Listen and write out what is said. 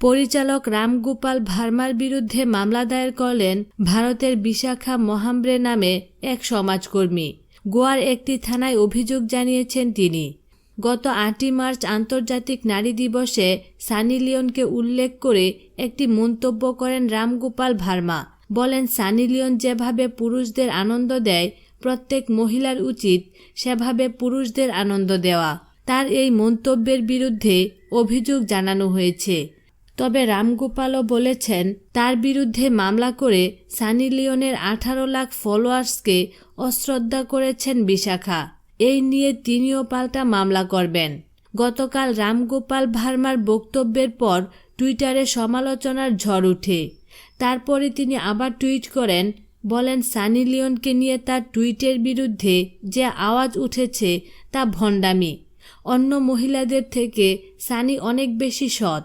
পরিচালক রামগোপাল ভার্মার বিরুদ্ধে মামলা দায়ের করলেন ভারতের বিশাখা মহাম্ব্রে নামে এক সমাজকর্মী। গোয়ার একটি থানায় অভিযোগ জানিয়েছেন তিনি। গত আটই মার্চ আন্তর্জাতিক নারী দিবসে সানি লিওনকে উল্লেখ করে একটি মন্তব্য করেন রামগোপাল ভার্মা। বলেন, সানি লিওন যেভাবে পুরুষদের আনন্দ দেয়, প্রত্যেক মহিলার উচিত সেভাবে পুরুষদের আনন্দ দেওয়া। তার এই মন্তব্যের বিরুদ্ধে অভিযোগ জানানো হয়েছে। তবে রামগোপালও বলেছেন, তার বিরুদ্ধে মামলা করে সানি লিওনের আঠারো লাখ ফলোয়ার্সকে অশ্রদ্ধা করেছেন বিশাখা। এই নিয়ে তিনিও পাল্টা মামলা করবেন। গতকাল রামগোপাল ভার্মার বক্তব্যের পর টুইটারে সমালোচনার ঝড় ওঠে তারপরে তিনি আবার টুইট করেন, বলেন, সানি লিওনকে নিয়ে তার টুইটের বিরুদ্ধে যে আওয়াজ উঠেছে তা ভণ্ডামি। অন্য মহিলাদের থেকে সানি অনেক বেশি সৎ।